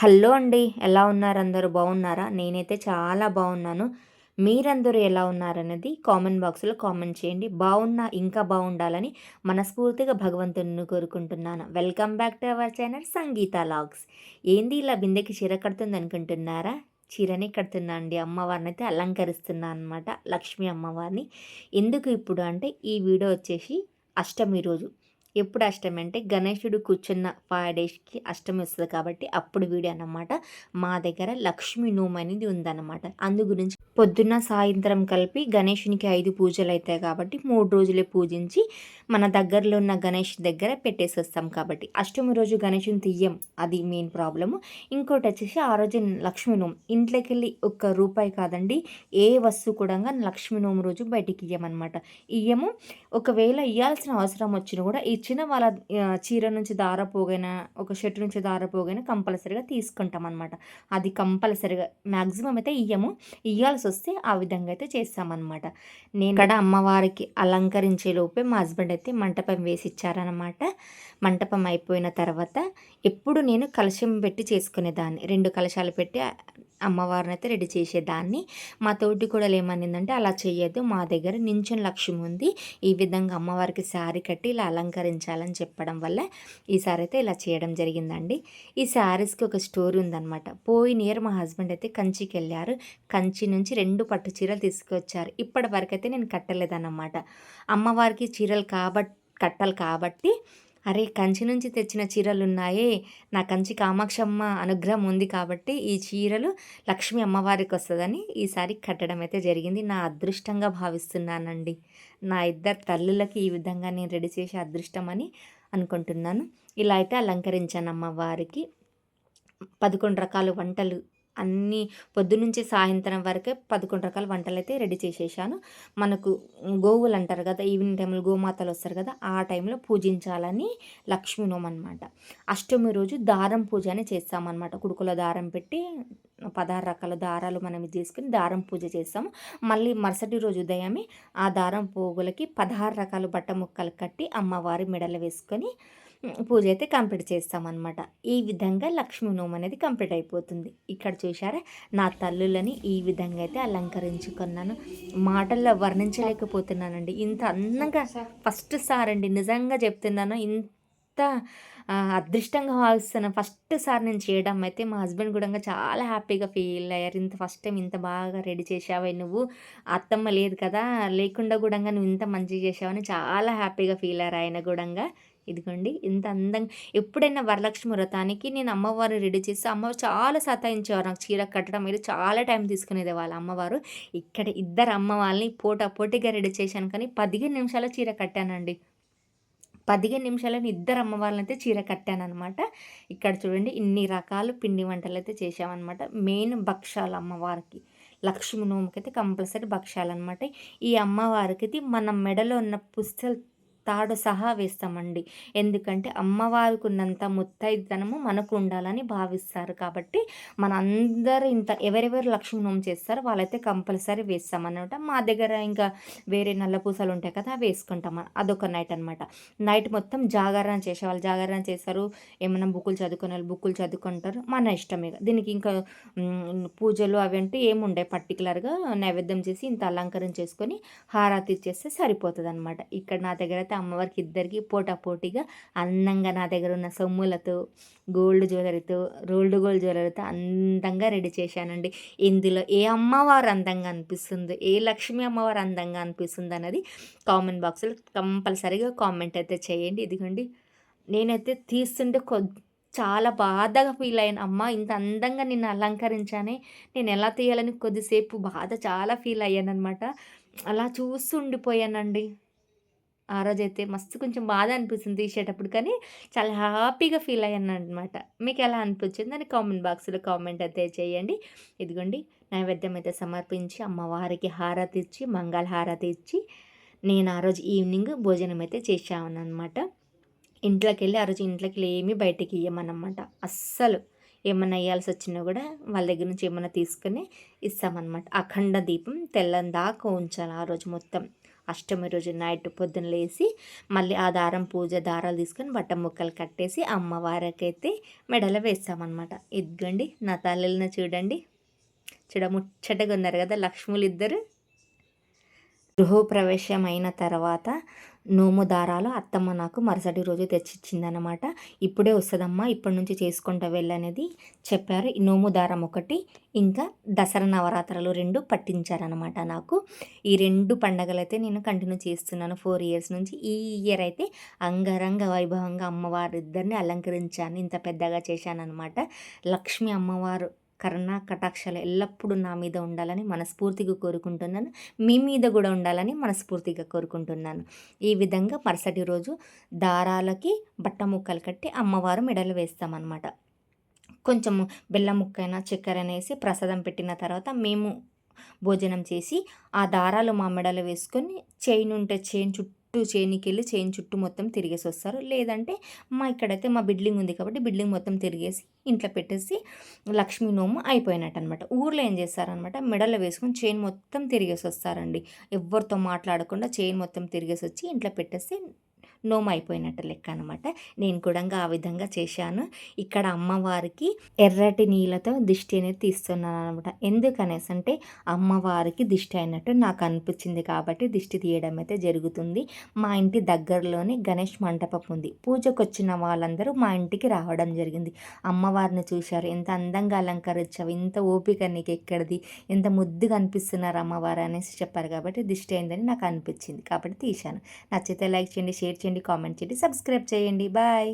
Hello అండి ఎలా ఉన్నారు? అందరూ బాగున్నారా? నేనైతే చాలా బాగున్నాను. మీరందరూ ఎలా ఉన్నారనేది కామెంట్ బాక్స్లో కామెంట్ చేయండి. బాగున్నా ఇంకా బాగుండాలని మనస్ఫూర్తిగా భగవంతుని కోరుకుంటున్నాను. Welcome back to our channel Sangeetha logs. ఏంది ఇలా బిందెకి చీర కడుతుంది అనుకుంటున్నారా? చీరని కడుతున్నా అండి. అమ్మవారిని అయితే అలంకరిస్తున్నా అనమాట లక్ష్మీ అమ్మవారిని. ఎందుకు ఇప్పుడు అంటే ఈ వీడియో వచ్చేసి అష్టమి రోజు. ఎప్పుడు అష్టమి అంటే గణేశుడు కూర్చున్న ఫైవ్ డేస్కి అష్టమి వస్తుంది కాబట్టి అప్పుడు వీడియో అన్నమాట మా దగ్గర లక్ష్మీ నోమ్ అనేది ఉందన్నమాట. అందు గురించి పొద్దున్న సాయంత్రం కలిపి గణేషునికి ఐదు పూజలు అవుతాయి కాబట్టి మూడు రోజులే పూజించి మన దగ్గరలో ఉన్న గణేష్ దగ్గర పెట్టేసి వస్తాం కాబట్టి. అష్టమి రోజు గణేషుని తీయం అది మెయిన్ ప్రాబ్లము ఇంకోటి వచ్చేసి ఆ రోజు లక్ష్మీనోమ్ ఇంట్లోకి వెళ్ళి ఒక్క రూపాయి కాదండి ఏ వస్తువు కూడా లక్ష్మీ నోము రోజు బయటికి ఇయ్యమన్నమాట. ఇయ్యము. ఒకవేళ ఇవ్వాల్సిన అవసరం వచ్చినా కూడా ఇచ్చిన వాళ్ళ చీర నుంచి దారపోగైనా ఒక షర్ట్ నుంచి దారపోగైనా కంపల్సరీగా తీసుకుంటాం అనమాట అది కంపల్సరీగా మ్యాక్సిమం అయితే ఇయ్యము. ఇయ్యాల్సి వస్తే ఆ విధంగా అయితే చేస్తామన్నమాట. నేను ఇక్కడ అమ్మవారికి అలంకరించే లోపే మా హస్బెండ్ అయితే మంటపం వేసి ఇచ్చారనమాట మంటపం అయిపోయిన తర్వాత ఎప్పుడు నేను కలశం పెట్టి చేసుకునేదాన్ని. రెండు కలశాలు పెట్టి అమ్మవారిని అయితే రెడీ చేసేదాన్ని. మా తోటి కూడా ఏమనిందంటే అలా చేయొద్దు మా దగ్గర నించుని లక్ష్యం ఉంది. ఈ విధంగా అమ్మవారికి శారీ కట్టి ఇలా అలంకరించాలని చెప్పడం వల్ల ఈసారి అయితే ఇలా చేయడం జరిగిందండి. ఈ శారీస్కి ఒక స్టోరీ ఉందన్నమాట. పోయిన ఇయర్ మా హస్బెండ్ అయితే కంచికి వెళ్ళారు. కంచి నుంచి రెండు పట్టు చీరలు తీసుకొచ్చారు. ఇప్పటి వరకు అయితే నేను కట్టలేదన్నమాట. అమ్మవారికి చీరలు కాబట్టి కట్టాలి కాబట్టి అరే కంచి నుంచి తెచ్చిన చీరలు ఉన్నాయే నా కంచి కామాక్షమ్మ అనుగ్రహం ఉంది కాబట్టి ఈ చీరలు లక్ష్మీ అమ్మవారికి వస్తుందని ఈసారి కట్టడం అయితే జరిగింది. నా అదృష్టంగా భావిస్తున్నానండి. నా ఇద్దరు తల్లులకి ఈ విధంగా నేను రెడీ చేసే అదృష్టం అని అనుకుంటున్నాను. ఇలా అయితే అలంకరించాను అమ్మవారికి పదకొండు రకాల వంటలు అన్నీ పొద్దునుంచి సాయంత్రం వరకే పదకొండు రకాల వంటలు అయితే రెడీ చేసేసాను. మనకు గోవులు అంటారు కదా ఈవినింగ్ టైంలో గోమాతలు వస్తారు కదా ఆ టైంలో పూజించాలని లక్ష్మీనోం అనమాట అష్టమి రోజు దారం పూజ అని చేస్తామన్నమాట. కుడుకుల దారం పెట్టి పదహారు రకాల దారాలు మనం తీసుకుని దారం పూజ చేస్తాము. మళ్ళీ మరుసటి రోజు ఉదయమే ఆ దారం పోగులకి పదహారు రకాల బట్ట ముక్కలు కట్టి అమ్మవారి మెడలు వేసుకొని పూజ అయితే కంప్లీట్ చేస్తామన్నమాట. ఈ విధంగా లక్ష్మీ నోము అనేది కంప్లీట్ అయిపోతుంది. ఇక్కడ చూశారా? నా తల్లులని ఈ విధంగా అయితే అలంకరించుకున్నాను. మాటల్లో వర్ణించలేకపోతున్నానండి. ఇంత అందంగా ఫస్ట్ సార్ అండి. నిజంగా చెప్తున్నాను. ఇంత అదృష్టంగా భావిస్తున్నాను ఫస్ట్ సార్ నేను చేయడం అయితే మా హస్బెండ్ కూడా చాలా హ్యాపీగా ఫీల్ అయ్యారు. ఇంత ఫస్ట్ టైం ఇంత బాగా రెడీ చేసావే నువ్వు. అత్తమ్మ లేదు కదా. లేకుండా కూడా నువ్వు ఇంత మంచిగా చేసావని చాలా హ్యాపీగా ఫీల్ అయ్యారు ఆయన కూడా ఇదిగోండి ఇంత అందంగా ఎప్పుడైనా వరలక్ష్మి వ్రతానికి నేను అమ్మవారిని రెడీ చేస్తే అమ్మవారు చాలా సతాయించేవారు. నాకు చీర కట్టడం మీరు చాలా టైం తీసుకునేది వాళ్ళ అమ్మవారు. ఇక్కడ ఇద్దరు అమ్మ వాళ్ళని పోటా పోటీగా రెడీ చేశాను కానీ పదిహేను నిమిషాల చీర కట్టానండి. పదిహేను నిమిషాలని ఇద్దరు అమ్మవాళ్ళని అయితే చీర కట్టానమాట ఇక్కడ చూడండి ఇన్ని రకాలు పిండి వంటలు అయితే చేసామన్నమాట మెయిన్ భక్షాలు అమ్మవారికి. లక్ష్మి నోముకి అయితే కంపల్సరీ భక్షాలు అనమాట ఈ అమ్మవారికి అయితే మన మెడలో ఉన్న పుస్తలు తాడు సహా వేస్తామండి. ఎందుకంటే అమ్మవారికి ఉన్నంత ముత్తైదనము మనకు ఉండాలని భావిస్తారు. కాబట్టి మన అందరూ ఇంత ఎవరెవరు లక్ష్మీ నోము చేస్తారో వాళ్ళైతే కంపల్సరీ వేస్తామన్నమాట. మా దగ్గర ఇంకా వేరే నల్ల పూసలు ఉంటాయి కదా అవి వేసుకుంటాం. అదొక నైట్ అనమాట నైట్ మొత్తం జాగరణ చేసేవాళ్ళు జాగరణ చేస్తారు. ఏమైనా బుక్కులు చదువుకునే వాళ్ళు బుక్కులు చదువుకుంటారు. మన ఇష్టమే. దీనికి ఇంకా పూజలు అవి అంటే ఏముండే పర్టికులర్గా నైవేద్యం చేసి ఇంత అలంకరణ చేసుకొని హారతి ఇచ్చేస్తే సరిపోతుంది అనమాట ఇక్కడ నా దగ్గర అయితే అమ్మవారికి ఇద్దరికి పోటాపోటీగా అందంగా నా దగ్గర ఉన్న సొమ్ములతో గోల్డ్ జ్యువెలరీతో రోల్డ్ గోల్డ్ జ్యువెలరీతో అందంగా రెడీ చేశానండి. ఇందులో ఏ అమ్మవారు అందంగా అనిపిస్తుంది ఏ లక్ష్మీ అమ్మవారు అందంగా అనిపిస్తుంది అన్నది కామెంట్ బాక్స్లో కంపల్సరీగా కామెంట్ అయితే చేయండి. ఇదిగోండి నేనైతే తీస్తుంటే కొ చాలా బాధగా ఫీల్ అయ్యాను. అమ్మ ఇంత అందంగా నిన్ను అలంకరించానే నేను ఎలా తీయాలని కొద్దిసేపు బాధ చాలా ఫీల్ అయ్యాను అనమాట అలా చూస్తుండిపోయానండి ఆ ఆ రోజైతే మస్తు కొంచెం బాధ అనిపిస్తుంది తీసేటప్పుడు. కానీ చాలా హ్యాపీగా ఫీల్ అయ్యాను అనమాట మీకు ఎలా అనిపించింది? అని కామెంట్ బాక్స్లో కామెంట్ అయితే చేయండి. ఇదిగోండి నైవేద్యం అయితే సమర్పించి అమ్మవారికి హారతి ఇచ్చి మంగళ హారతి ఇచ్చి నేను ఆ రోజు ఈవినింగ్ భోజనం అయితే చేసాను అనమాట ఇంట్లోకి వెళ్ళి ఆ రోజు ఇంట్లోకి వెళ్ళి ఏమీ బయటికి ఇవ్వమన్నమాట అస్సలు ఏమన్నా వేయాల్సి వచ్చినా కూడా వాళ్ళ దగ్గర నుంచి ఏమైనా తీసుకొని ఇస్తామన్నమాట. అఖండ దీపం తెల్లని దాకా ఉంచాలి ఆ రోజు మొత్తం. అష్టమి రోజు నైట్ పొద్దున లేసి మళ్ళీ ఆ దారం పూజ దారాలు తీసుకొని బట్ట ముక్కలు కట్టేసి అమ్మవారికైతే మెడలో వేస్తామన్నమాట. ఇదిగోండి నా తల్లిని చూడండి. చూడ ముచ్చటగా ఉన్నారు కదా లక్ష్ములు ఇద్దరు. గృహప్రవేశం అయిన తర్వాత నోము దారాలు అత్తమ్మ నాకు మరుసటి రోజు తెచ్చిచ్చిందనమాట ఇప్పుడే వస్తుందమ్మా ఇప్పటి నుంచి చేసుకుంటా వెళ్ళనేది చెప్పారు. ఈ నోము దారం ఒకటి ఇంకా దసరా నవరాత్రులు రెండు పట్టించారనమాట నాకు. ఈ రెండు పండగలైతే నేను కంటిన్యూ చేస్తున్నాను. ఫోర్ ఇయర్స్ నుంచి ఈ ఇయర్ అయితే అంగరంగ వైభవంగా అమ్మవారిద్దరిని అలంకరించాను. ఇంత పెద్దగా చేశాను అనమాట లక్ష్మి అమ్మవారు కరుణ కటాక్షాలు ఎల్లప్పుడూ నా మీద ఉండాలని మనస్ఫూర్తిగా కోరుకుంటున్నాను. మీ మీద కూడా ఉండాలని మనస్ఫూర్తిగా కోరుకుంటున్నాను. ఈ విధంగా మరుసటి రోజు దారాలకి బట్ట ముక్కలు కట్టి అమ్మవారు మెడలు వేస్తామన్నమాట. కొంచెం బెల్లం ముక్కైనా చక్కెర అనేసి ప్రసాదం పెట్టిన తర్వాత మేము భోజనం చేసి ఆ దారాలు మా మెడలు వేసుకొని చైన్ ఉంటే చైన్ చుట్టూ చుట్టూ చేనికి వెళ్ళి చైన్ చుట్టూ మొత్తం తిరిగేసి వస్తారు. లేదంటే మా ఇక్కడైతే మా బిల్డింగ్ ఉంది కాబట్టి బిల్డింగ్ మొత్తం తిరిగేసి ఇంట్లో పెట్టేసి లక్ష్మీ నోము అయిపోయినట్టు అనమాట ఊర్లో ఏం చేస్తారనమాట మెడలో వేసుకొని చైన్ మొత్తం తిరిగేసి వస్తారండి. ఎవరితో మాట్లాడకుండా చైన్ మొత్తం తిరిగేసి వచ్చి ఇంట్లో పెట్టేసి నోమైపోయినట్టు అయిపోయినట్టు లెక్క అనమాట నేను కూడా ఆ విధంగా చేశాను. ఇక్కడ అమ్మవారికి ఎర్రటి నీళ్ళతో దిష్టి అనేది తీస్తున్నాను అనమాట ఎందుకనేసి అంటే అమ్మవారికి దిష్టి అయినట్టు నాకు అనిపించింది కాబట్టి దిష్టి తీయడం అయితే జరుగుతుంది. మా ఇంటి దగ్గరలోనే గణేష్ మంటపం ఉంది. పూజకు వచ్చిన వాళ్ళందరూ మా ఇంటికి రావడం జరిగింది. అమ్మవారిని చూశారు. ఎంత అందంగా అలంకరించావు ఇంత ఓపిక నీకు ఎక్కడిది ఎంత ముద్దుగా అనిపిస్తున్నారు అమ్మవారు అనేసి చెప్పారు కాబట్టి దిష్టి అయిందని నాకు అనిపించింది కాబట్టి తీశాను. నచ్చితే లైక్ చేయండి షేర్ చేయండి. చేయండి కామెంట్ చేయండి సబ్స్క్రైబ్ చేయండి. బాయ్.